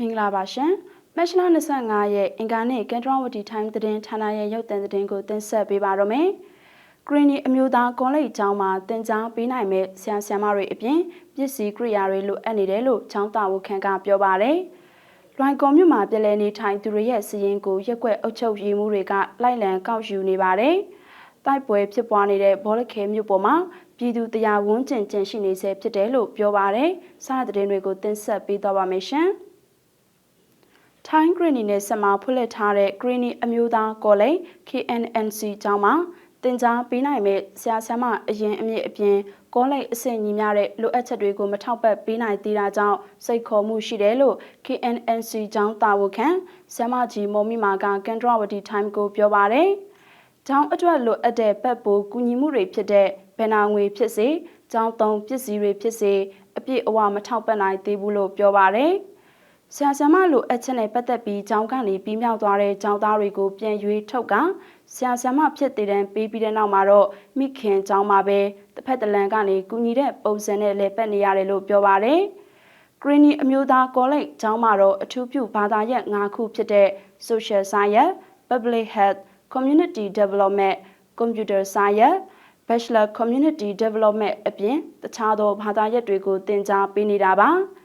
မင်္ဂလာပါရှင်မက်ရှလာ25ရက်အင်ကာနဲ့ကန်ထရဝတီ time သတင်းဌာနရဲ့ရုပ်သံသတင်းကိုတင်ဆက်ပေးပါရမယ်ဂရီနီအမျိုးသားကွန်လိပ်ကျောင်းမှာတင် जा ပေးနိုင်မဲ့ဆရာဆရာမတွေအပြင်ပစ္စည်းကိရိယာတွေလိုအပ်နေတယ်လို့ကျောင်းသားဝန်ခံကပြောပါတယ်လွိုင်ကော်မြို့မှာပြည်လဲနေထိုင်သူတွေရဲ့စည်ရင်ကိုရက်ွက်အုပ်ချုပ်ရေးမှုတွေကလိုက်လံကောက်ယူနေပါတယ်တိုက်ပွဲဖြစ်ပွားနေတဲ့ဘောလခဲမြို့ပေါ်မှာပြည်သူတရားဝန်းကျင်ကျင်ရှိနေဆဲဖြစ်တယ်လို့ပြောပါတယ်။စားတဲ့တဲ့တွေကိုတင်ဆက်ပေးသွားပါမယ်ရှင်။ Thai Greeny နဲ့ဆက်မဖွင့်လှစ်ထားတဲ့ Greeny အမျိုးသားကော်လိပ် KNNC ကျောင်းမှာတင် जा ပေးနိုင်မဲ့ဆရာဆရာမအရင်အမြင့်အပြင်ကောလိပ်အဆင့်ညီများတဲ့လိုအပ်ချက်တွေကိုမထောက်ပံ့ပေးနိုင်သေးတာကြောင့်စိတ်ခေါ်မှုရှိတယ်လို့ KNNC ကျောင်းတာဝန်ခံဆရာမကြီးမော်မီမာကကန်ဒရဝတီ time ကိုပြောပါတယ်။ကျောင်းအတွက်လိုအပ်တဲ့ပတ်ပိုးကူညီမှုတွေဖြစ်တဲ့ဘဏ္ဍာငွေဖြစ်စေကျောင်းသုံးပစ္စည်းတွေဖြစ်စေအပြည့်အဝမထောက်ပံ့နိုင်သေးဘူးလို့ပြောပါတယ်။ ဆရာဆရာမလိုအပ်ချက်နဲ့ပတ်သက်ပြီးကျောင်းကနေပြီးမြောက်သွားတဲ့ကျောင်းသားတွေကိုပြန်ရွေးထုတ်ကဆရာဆရာမဖြစ်တည်တဲ့ပေးပြီးတဲ့နောက်မှာတော့မိခင်ကျောင်းမှာပဲတစ်ဖက်တစ်လန်ကနေကူညီတဲ့ပုံစံနဲ့လဲပတ်နေရတယ်လို့ပြောပါတယ်။ Greeny အမျိုးသားကောလိပ်ကျောင်းမှာတော့အထူးပြုဘာသာရပ်၅ခုဖြစ်တဲ့ Social Science, Public Health, Community Development, Computer Science, Bachelor Community Development အပြင်တခြားသောဘာသာရပ်တွေကိုသင်ကြားပေးနေတာပါ။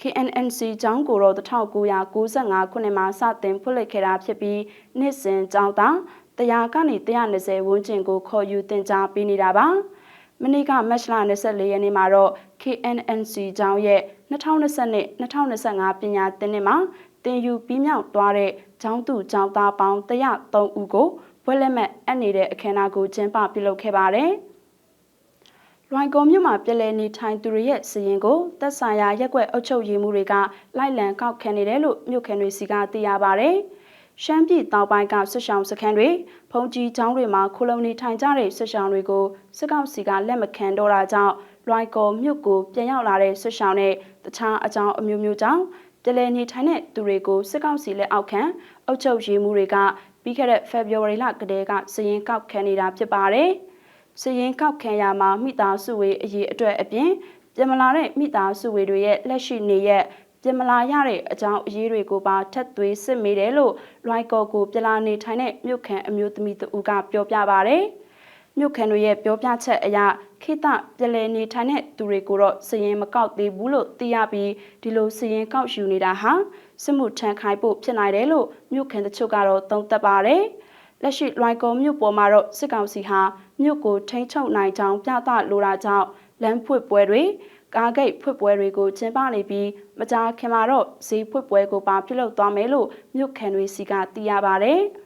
KNNC ကျောင်းကိုတော့1995ခုနှစ်မှာစတင်ဖွင့်လှစ်ခဲ့တာဖြစ်ပြီးနှစ်စဉ်ကျောင်းသား100ကနေ120ဝန်းကျင်ကိုခေါ်ယူတင် जा ပေးနေတာပါမနေ့ကမတ်လ24ရက်နေ့မှာတော့ KNNC ကျောင်းရဲ့2020-2025ပညာသင်နှစ်မှာတင်ယူပြီးမြောက်သွားတဲ့ကျောင်းသူကျောင်းသားပေါင်း103ဦးကိုဘွဲ့လက်မှတ်အပ်နေတဲ့အခမ်းအနားကိုကျင်းပပြုလုပ်ခဲ့ပါတယ်။ လွိုင်ကော်မြို့မှာပြည်လဲနေထိုင်သူတွေရဲ့စည်ရင်ကိုသက်ဆိုင်ရာရက်ွက်အုပ်ချုပ်ရေးမှုတွေကလိုက်လံကောက်ခံနေတယ်လို့မြို့ခံတွေစီကသိရပါဗျ။ရှမ်းပြည်တောင်ပိုင်းကဆွရှောင်းစခန်းတွေဖုန်ကြီးကျောင်းတွေမှာခိုလုံနေထိုင်ကြတဲ့ဆွရှောင်းတွေကိုစစ်ကောင်စီကလက်မခံတော့တာကြောင့်လွိုင်ကော်မြို့ကိုပြန်ရောက်လာတဲ့ဆွရှောင်းနဲ့တခြားအကြောင်းအမျိုးမျိုးကြောင့်ပြည်လဲနေထိုင်တဲ့သူတွေကိုစစ်ကောင်စီလက်အောက်ခံအုပ်ချုပ်ရေးမှုတွေကပြီးခဲ့တဲ့ February လကတည်းကစည်ရင်ကောက်ခံနေတာဖြစ်ပါတယ်။ စည်ရင်ကောက်ခံရမှာမိသားစုဝေးအရေးအတွက်အပြင်ပြင်မလာတဲ့မိသားစုဝေးတွေရဲ့လက်ရှိနေရဲ့ပြင်မလာရတဲ့အကြောင်းအရေးတွေကိုပါထက်သွေးစစ်မိတယ်လို့လွိုင်ကော်ကိုပြလာနေထိုင်တဲ့မြို့ခံအမျိုးသမီးတူကပြောပြပါဗျ။မြို့ခံတွေရဲ့ပြောပြချက်အရခိတပြလဲနေထိုင်တဲ့သူတွေကိုတော့စည်ရင်မကောက်သေးဘူးလို့သိရပြီးဒီလိုစည်ရင်ကောက်ယူနေတာဟာစစ်မှုထမ်းခိုင်းဖို့ဖြစ်နိုင်တယ်လို့မြို့ခံတချို့ကတော့သုံးသပ်ပါတယ်။ လက်ရှိလွိုင်ကော်မြို့ပေါ်မှာတော့စစ်ကောင်စီဟာမြို့ကိုထိန်းချုပ်နိုင်ကြောင်းပြသလိုတာကြောင့်လမ်းဖွင့်ပွဲတွေကားဂိတ်ဖွင့်ပွဲတွေကိုကျင်းပနေပြီးမကြာခင်မှာတော့ဈေးဖွင့်ပွဲကိုပါပြုလုပ်သွားမယ်လို့မြို့ခံတွေစီကသိရပါဗျ။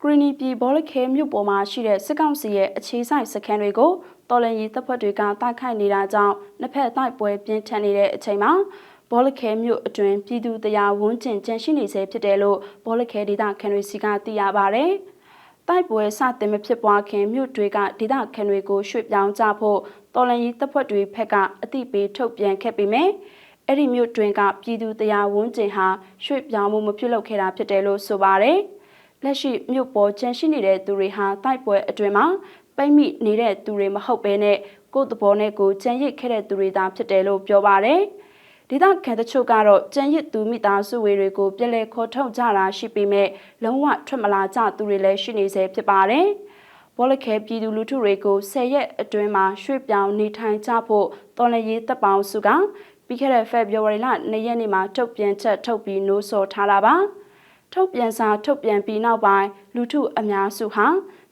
ဂရီနီပြည်ဘောလခဲမြို့ပေါ်မှာရှိတဲ့စစ်ကောင်စီရဲ့အခြေဆိုင်စခန်းတွေကိုတော်လန်ရေးတပ်ဖွဲ့တွေကတိုက်ခိုက်နေတာကြောင့်နှစ်ဖက်တိုက်ပွဲပြင်းထန်နေတဲ့အချိန်မှာ ဘောလခဲမြို့အတွင်းပြည်သူတရားဝန်းကျင်ကျန်ရှိနေစေဖြစ်တယ်လို့ဘောလခဲဒေသခံတွေစီကသိရပါဗျ။တိုက်ပွဲစတင်မဖြစ်ပွားခင်မြို့တွေကဒေသခံတွေကိုရွှေ့ပြောင်းကြဖို့တော်လန်ကြီးတပ်ဖွဲ့တွေဖက်ကအသိပေးထုတ်ပြန်ခဲ့ပေမဲ့အဲ့ဒီမြို့တွင်ကပြည်သူတရားဝန်းကျင်ဟာရွှေ့ပြောင်းမှုမပြုလုပ်ခဲ့တာဖြစ်တယ်လို့ဆိုပါတယ်။လက်ရှိမြို့ပေါ်ကျန်ရှိနေတဲ့သူတွေဟာတိုက်ပွဲအတွင်မှာပိတ်မိနေတဲ့သူတွေမဟုတ်ဘဲနဲ့ကိုယ်တဘောနဲ့ကိုကြံရစ်ခဲ့တဲ့သူတွေသာဖြစ်တယ်လို့ပြောပါတယ်။ ဒေသခံတချို့ကတော့ကြံရစ်သူမိသားစုဝေတွေကိုပြည်လဲခေါ်ထုတ်ကြတာရှိပေမဲ့လုံးဝထွက်မလာကြသူတွေလည်းရှိနေဆဲဖြစ်ပါတယ်။ဘောလခဲပြည်သူလူထုတွေကိုဆယ်ရက်အတွင်းမှာရွှေ့ပြောင်းနေထိုင်ကြဖို့တော်လရေးတပ်ပေါင်းစုကပြီးခဲ့တဲ့ February လ2ရက်နေ့မှာထုတ်ပြန်ချက်ထုတ်ပြီးနိုးဆော်ထားတာပါ။ထုတ်ပြန်စာထုတ်ပြန်ပြီးနောက်ပိုင်းလူထုအများစုဟာ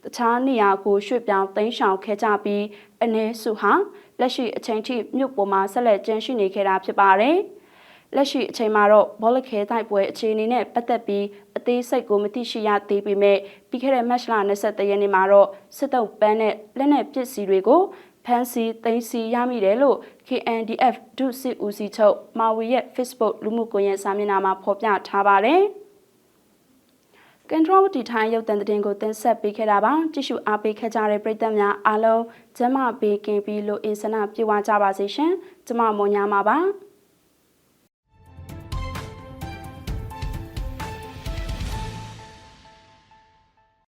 တခြားနေရာကိုရွှေ့ပြောင်းသိမ်းရှောင်ခဲ့ကြပြီးအ ਨੇ စုဟာ လက်ရှိအချိန်ထိမြို့ပေါ်မှာဆက်လက်ကျင်းရှိနေခဲ့တာဖြစ်ပါတယ်။လက်ရှိအချိန်မှာတော့ဘောလခဲတိုက်ပွဲအခြေအနေနဲ့ပတ်သက်ပြီးအသေးစိတ်ကိုမသိရှိရသေးပေမဲ့ပြီးခဲ့တဲ့မတ်လ23ရက်နေ့မှာတော့စစ်တုပ်ပန်းနဲ့လက်နက်ပစ္စည်းတွေကိုဖမ်းဆီးသိမ်းဆည်းရမိတယ်လို့ KNDF ဒုစစ်ဦးစီးချုပ်မာဝီရဲ့ Facebook လူမှုကွန်ရက်စာမျက်နှာမှာဖော်ပြထားပါတယ်။ ကန်ထရိုတီထိုင်းရုပ်သံသတင်းကိုတင်ဆက်ပေးခဲ့တာပါကြည့်ရှုအားပေးခဲ့ကြတဲ့ပရိသတ်များအားလုံးကျမပေးကင်ပြီးလို့အင်စနာပြေဝကြပါစေရှင်ကျမမွန်ညာမှာပါ